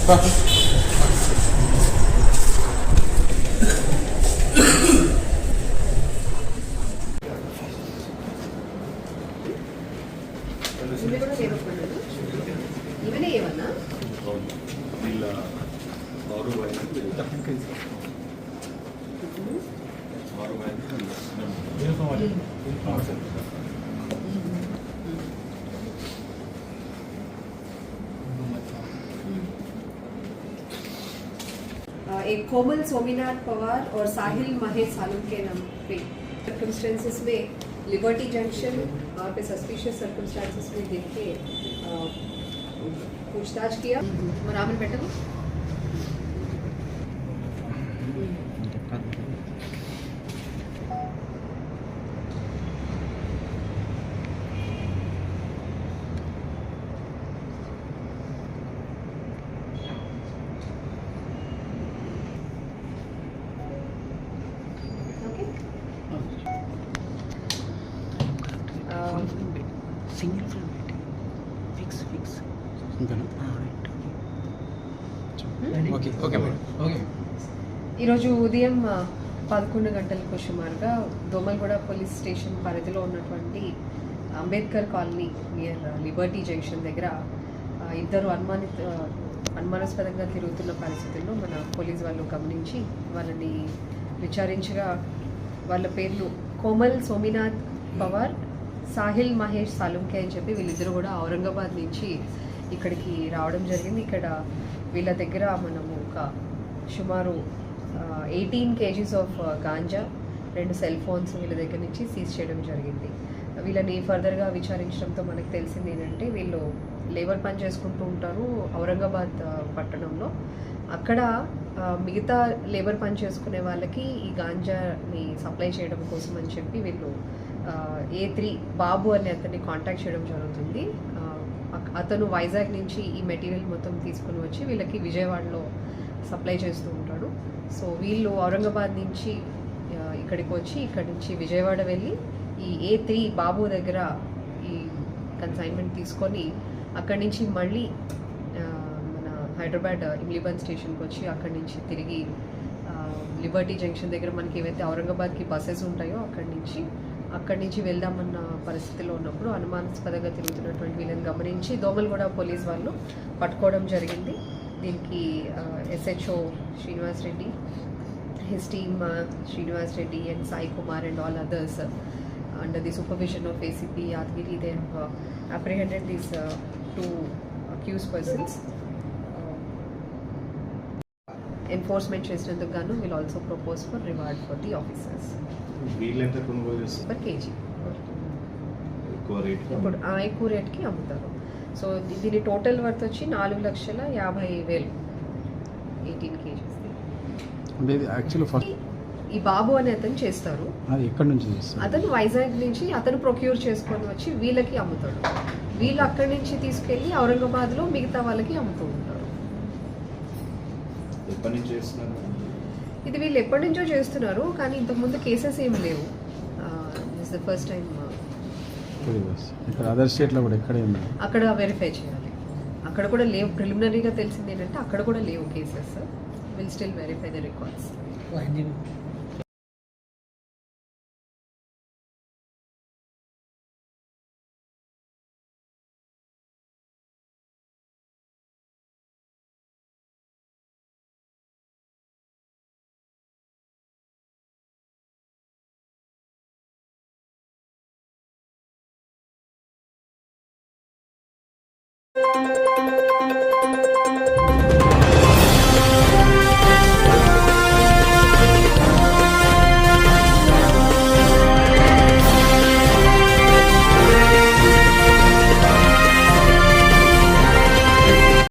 ఉన్నాయా ఎక్కడ ఇవి కూడా లేవకూడదు ఇవనే ఏమన్నా వీళ్ళ గౌరవ Uh, एक कोमल सोमीनाथ पवार और साहिल महेश सालम के नाम पे सर्कमस्टेंसेस में लिबर्टी जंक्शन वहाँ पे सस्पिशियस सर्कमस्टेंसेस में देख के पूछताछ किया। मरामन बेटा Uh, single friend fix fix ఈరోజు ఉదయం పదకొండు గంటలకు సుమారుగా దోమల్గూడ పోలీస్ స్టేషన్ పరిధిలో ఉన్నటువంటి Ambedkar Colony near Liberty Junction దగ్గర ఇద్దరు అనుమానిత అనుమానాస్పదంగా తిరుగుతున్న పరిస్థితుల్లో మన పోలీస్ వాళ్ళు గమనించి వాళ్ళని విచారించగా వాళ్ళ పేర్లు కోమల్ సోమినాథ్ పవార్ సాహిల్ మహేష్ సాలుంకే అని చెప్పి వీళ్ళిద్దరూ కూడా ఔరంగాబాద్ నుంచి ఇక్కడికి రావడం జరిగింది. ఇక్కడ వీళ్ళ దగ్గర మనము ఒక సుమారు ఎయిటీన్ కేజీస్ ఆఫ్ గాంజా రెండు సెల్ ఫోన్స్ వీళ్ళ దగ్గర నుంచి సీజ్ చేయడం జరిగింది. వీళ్ళని ఫర్దర్గా విచారించడంతో మనకు తెలిసింది ఏంటంటే వీళ్ళు లేబర్ పని చేసుకుంటూ ఉంటారు ఔరంగాబాద్ పట్టణంలో. అక్కడ మిగతా లేబర్ పని చేసుకునే వాళ్ళకి ఈ గాంజాని సప్లై చేయడం కోసం అని చెప్పి వీళ్ళు ఏ త్రీ బాబు అనే అతన్ని కాంటాక్ట్ చేయడం జరుగుతుంది. అతను వైజాగ్ నుంచి ఈ మెటీరియల్ మొత్తం తీసుకుని వచ్చి వీళ్ళకి విజయవాడలో సప్లై చేస్తూ ఉంటాడు. సో వీళ్ళు ఔరంగాబాద్ నుంచి ఇక్కడికి వచ్చి ఇక్కడి నుంచి విజయవాడ వెళ్ళి ఈ ఏ త్రీ బాబు దగ్గర ఈ కన్సైన్మెంట్ తీసుకొని అక్కడి నుంచి మళ్ళీ మన హైదరాబాద్ ఇమ్లీబన్ స్టేషన్కి వచ్చి అక్కడి నుంచి తిరిగి లిబర్టీ జంక్షన్ దగ్గర మనకి ఏవైతే ఔరంగాబాద్కి బస్సెస్ ఉంటాయో అక్కడి నుంచి అక్కడి నుంచి వెళ్దామన్న పరిస్థితిలో ఉన్నప్పుడు అనుమానాస్పదంగా తిరుగుతున్నటువంటి వీళ్ళని గమనించి దోమలు కూడా పోలీస్ వాళ్ళు పట్టుకోవడం జరిగింది. దీనికి SHO Srinivas Reddy his team Srinivas Reddy and Sai Kumar and all others and the supervision of ACP Yadagiri they have apprehended these two accused persons enforcement చేసినందుకు గాను will also propose for reward for the officers. వీళ్ళెంత కొనుగోలు చేస్తారు? Per kg. ఎక్కువ rate ఇప్పుడు ఆ ఎక్కువ రేట్కి అమ్ముతారు. సో దీని టోటల్ వర్త్ వచ్చి నాలుగు లక్షల యాభై వేలు. ఎయిటీన్ కేజీస్ అంటే ఇది యాక్చువల్లీ ఫస్ట్ ఈ బాబు అనే అతను చేస్తారు. అది ఎక్కడి నుంచి చేస్తారు? అతను వైజాగ్ నుంచి అతను ప్రొక్యూర్ చేసుకొని వచ్చి వీళ్ళకి అమ్ముతాడు. వీళ్ళు అక్కడి నుంచి తీసుకెళ్ళి ఔరంగాబాద్లో మిగతా వాళ్ళకి అమ్ముతూ ఉంటారు. ఎప్పటి నుంచి చేస్తున్నారు? ఇది వీళ్ళు ఎప్పటి నుంచో చేస్తున్నారు కానీ ఇంతకుముందు కేసెస్ ఏం లేవు. దిస్ ద ఫస్ట్ టైం ఇక్కడ అదర్ స్టేట్లో కూడా ఎక్కడ. అక్కడ వెరిఫై చేయాలి. అక్కడ కూడా లేవు. ప్రిలిమినరీగా తెలిసింది ఏంటంటే అక్కడ కూడా లేవు cases will still verify the records you.